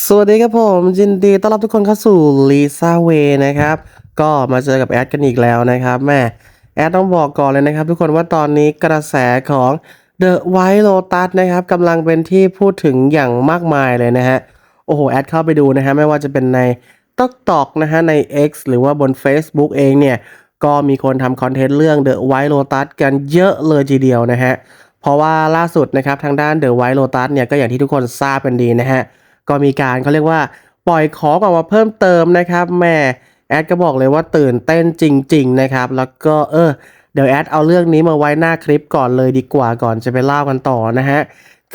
สวัสดีครับผมยินดีต้อนรับทุกคนเข้าสู่ลิซ่าเวนะครับ ก็มาเจอกับแอดกันอีกแล้วนะครับแม่แอดต้องบอกก่อนเลยนะครับ ทุกคนว่าตอนนี้กระแสของ The White Lotus นะครับกำลังเป็นที่พูดถึงอย่างมากมายเลยนะฮะ โอ้โห แอดเข้าไปดูนะฮะ ไม่ว่าจะเป็นใน TikTok นะฮะ ใน X หรือว่าบน Facebook เองเนี่ย ก็มีคนทำคอนเทนต์เรื่อง The White Lotus กันเยอะเลยทีเดียวนะฮะ เพราะว่าล่าสุดนะครับทางด้าน The White Lotus เนี่ยก็อย่างที่ทุกคนทราบกันดีนะฮะ ก็มีการเขาเรียกว่าปล่อยของออกมาเพิ่มเติมนะครับแม่แอดก็บอกเลยว่าตื่นเต้นจริง ๆ นะครับ แล้วก็เออเดี๋ยวแอดเอาเรื่องนี้มาไว้หน้าคลิปก่อนเลยดีกว่าก่อนจะไปเล่ากันต่อนะฮะ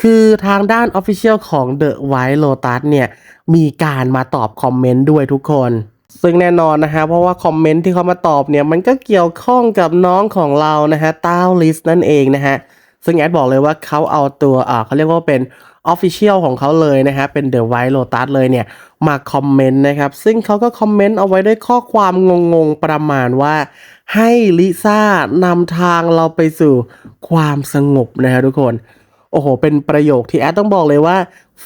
คือทางด้าน Official ของ The White Lotus เนี่ยมีการมาตอบคอมเมนต์ด้วยทุกคน ซึ่งแน่นอนนะฮะเพราะว่าคอมเมนต์ที่เขามาตอบเนี่ยมันก็เกี่ยวข้องกับน้องของเรานะฮะต้าลิสนั่นเองนะฮะซึ่งแอดบอกเลยว่าเขาเอาตัวอ่าเขาเรียกว่าเป็น Official ของเขาเลยนะฮะเป็น The White Lotus เลยเนี่ยมาคอมเมนต์นะครับ ซึ่งเขาก็คอมเมนต์เอาไว้ด้วยข้อความงงๆ ประมาณว่า ให้ลิซ่านำทางเราไปสู่ความสงบนะฮะทุกคน โอ้โห เป็นประโยคที่แอดต้องบอกเลยว่า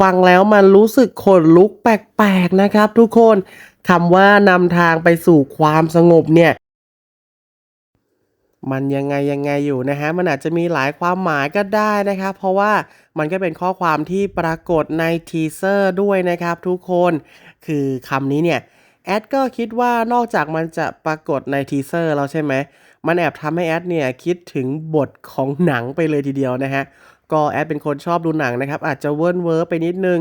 ฟังแล้วมันรู้สึกขนลุกแปลกๆนะครับ ทุกคนคำว่านำทางไปสู่ความสงบเนี่ยมันยังไงยังไงอยู่นะฮะ มันอาจจะมีหลายความหมายก็ได้นะครับ เพราะว่า มันก็เป็นข้อความที่ปรากฏในทีเซอร์ด้วยนะครับทุกคน คือคำนี้เนี่ยแอดก็คิดว่านอกจากมันจะปรากฏในทีเซอร์แล้วใช่ไหม มันแอบทำให้แอดเนี่ยคิดถึงบทของหนังไปเลยทีเดียวนะฮะ ก็แอดเป็นคนชอบดูหนังนะครับ อาจจะเวิร์นเวอร์ไปนิดนึง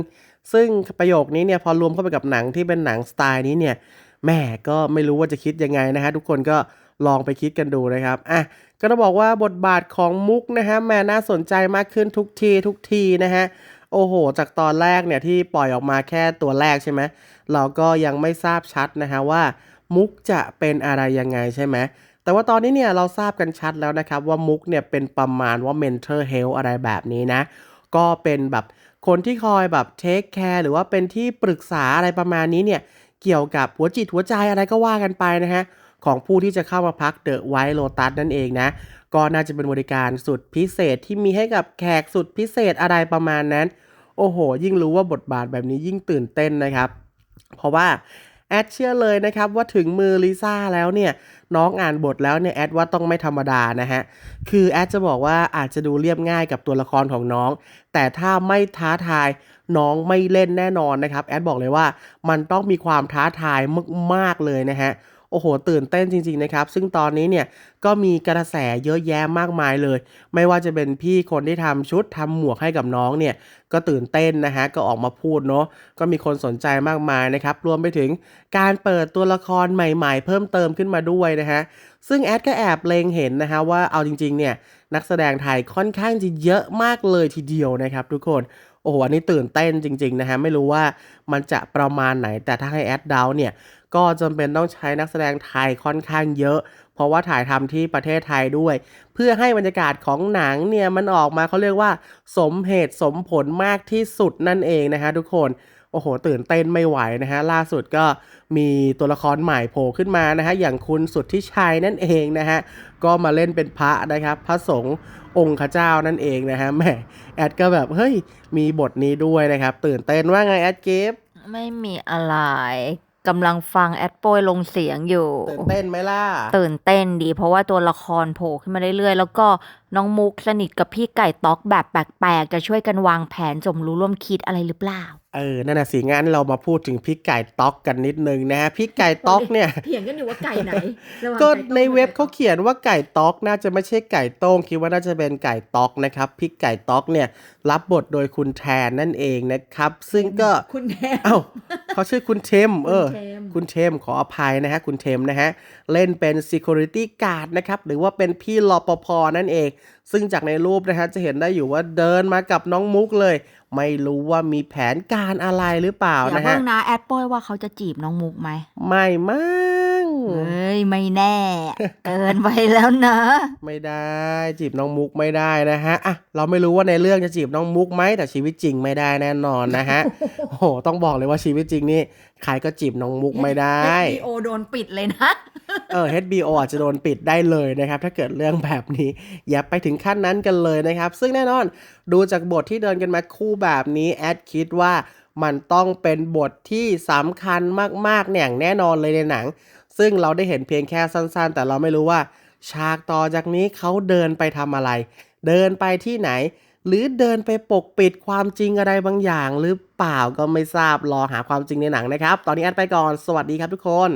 ซึ่งประโยคนี้เนี่ยพอรวมเข้าไปกับหนังที่เป็นหนังสไตล์นี้เนี่ยแม่ก็ไม่รู้ว่าจะคิดยังไงนะฮะทุกคนก็ ลองไปคิดกันดูนะครับอะก็ต้องบอกว่าบทบาทของมุกนะฮะแม่น่าสนใจมากขึ้นทุกทีทุกทีนะฮะโอ้โห จากตอนแรกเนี่ยที่ปล่อยออกมาแค่ตัวแรกใช่ไหมเราก็ยังไม่ทราบชัดนะฮะว่ามุกจะเป็นอะไรยังไงใช่ไหมแต่ว่าตอนนี้เนี่ยเราทราบกันชัดแล้วนะครับว่ามุกเนี่ยเป็นประมาณว่า mental health อะไรแบบนี้นะ ก็เป็นแบบคนที่คอยแบบเทคแคร์หรือว่าเป็นที่ปรึกษาอะไรประมาณนี้เนี่ยเกี่ยวกับหัวจิตหัวใจอะไรก็ว่ากันไปนะฮะ ของผู้ที่จะเข้ามาพักเดอะไวท์โ t ตัสนั่นเองนะ ก็น่าจะเป็นบริการสุดพิเศษที่มีให้กับแขกสุดพิเศษอะไรประมาณนั้น โอ้โห ยิ่งรู้ว่าบทบาทแบบนี้ยิ่งตื่นเต้นนะครับ เพราะว่าแอดเชื่อเลยนะครับว่าถึงมือลิซ่าแล้วเนี่ยน้องอ่านบทแล้วเนี่ยแอดว่าต้องไม่ธรรมดานะฮะคือแอดจะบอกว่าอาจจะดูเรียบง่ายกับตัวละครของน้อง แต่ถ้าไม่ท้าทายน้องไม่เล่นแน่นอนนะครับแอดบอกเลยว่ามันต้องมีความท้าทายมากๆเลยนะฮะ โอ้โห ตื่นเต้นจริงๆนะครับ ซึ่งตอนนี้เนี่ยก็มีกระแสเยอะแยะมากมายเลย ไม่ว่าจะเป็นพี่คนที่ทำชุดทำหมวกให้กับน้องเนี่ยก็ตื่นเต้นนะฮะ ก็ออกมาพูดเนาะก็มีคนสนใจมากมายนะครับ รวมไปถึงการเปิดตัวละครใหม่ๆ เพิ่มเติมขึ้นมาด้วยนะฮะซึ่งแอดก็แอบเล็งเห็นนะฮะว่าเอาจริงๆเนี่ยนักแสดงไทยค่อนข้างจะเยอะมากเลยทีเดียวนะครับ ทุกคนโอ้โหอันนี้ตื่นเต้นจริงๆนะฮะไม่รู้ว่ามันจะประมาณไหนแต่ถ้าให้แอดเดาเนี่ย ก็จำเป็นต้องใช้นักแสดงไทยค่อนข้างเยอะ เพราะว่าถ่ายทำที่ประเทศไทยด้วย เพื่อให้บรรยากาศของหนังเนี่ยมันออกมาเขาเรียกว่า สมเหตุสมผลมากที่สุดนั่นเองนะฮะทุกคนโอ้โห ตื่นเต้นไม่ไหวนะฮะ ล่าสุดก็มีตัวละครใหม่โผล่ขึ้นมานะฮะ อย่างคุณสุดทธิชัยนั่นเองนะฮะ ก็มาเล่นเป็นพระนะครับ พระสงฆ์องค์ข้าเจ้านั่นเองนะฮะแหมแอดก็แบบ เฮ้ย มีบทนี้ด้วยนะครับ ตื่นเต้นว่าไงแอดเกฟไม่มีอะไร กำลังฟังแอดโปยลงเสียงอยู่ ตื่นเต้นไหมล่ะ ตื่นเต้นดี เพราะว่าตัวละครโผล่ขึ้นมาเรื่อยๆ แล้วก็น้องมุกสนิทกับพี่ไก่ต๊อกแบบแปลกๆ จะช่วยกันวางแผนสมรู้ร่วมคิดอะไรหรือเปล่า เออ นั่นน่ะสิงั้นเรามาพูดถึงพี่ไก่ต๊อกกันนิดนึงนะฮะ พี่ไก่ต๊อกเนี่ยเถียงกันอยู่ว่าไก่ไหน ก็ในเว็บเขาเขียนว่าไก่ต๊อกน่าจะไม่ใช่ไก่โต้งคิดว่าน่าจะเป็นไก่ต๊อกนะครับ พี่ไก่ต๊อกเนี่ยรับบทโดยคุณแทนนั่นเองนะครับ ซึ่งก็คุณแทนเอ้า เขาชื่อคุณเทม เออคุณเทมคุณเทมขออภัยนะฮะ คุณเทมนะฮะ เล่นเป็น Security Guard นะครับ หรือว่าเป็นพี่รปภนั่นเอง ซึ่งจากในรูปนะฮะ จะเห็นได้อยู่ว่าเดินมากับน้องมุกเลย ไม่รู้ว่ามีแผนการอะไรหรือเปล่าอย่านะเพิ่ฮะงนะแอดโปยว่าเขาจะจีบน้องมุกไหม ไม่มั้ง เอ้ยไม่แน่ เกินไปแล้วนะ ไม่ได้จีบน้องมุกไม่ได้นะฮะอะเราไม่รู้ว่าในเรื่องจะจีบน้องมุกไหมแต่ชีวิตจริงไม่ได้แน่นอนนะฮะโอ้โหต้องบอกเลยว่าชีวิตจริงนี่ใครก็จีบน้องมุกไม่ได้โอโดนปิดเลยนะเออ HBO อาจจะโดนปิดได้เลยนะครับ ถ้าเกิดเรื่องแบบนี้ อย่าไปถึงขั้นนั้นกันเลยนะครับ ซึ่งแน่นอนดูจากบทที่เดินกันมาคู่แบบนี้แอดคิดว่า มันต้องเป็นบทที่สำคัญมากๆเนี่ยอย่างแน่นอนเลยในหนัง ซึ่งเราได้เห็นเพียงแค่สั้นๆ แต่เราไม่รู้ว่า ฉากต่อจากนี้เขาเดินไปทำอะไร เดินไปที่ไหน หรือเดินไปปกปิดความจริงอะไรบางอย่าง หรือเปล่าก็ไม่ทราบรอหาความจริงในหนังนะครับ ตอนนี้แอนไปก่อน สวัสดีครับทุกคน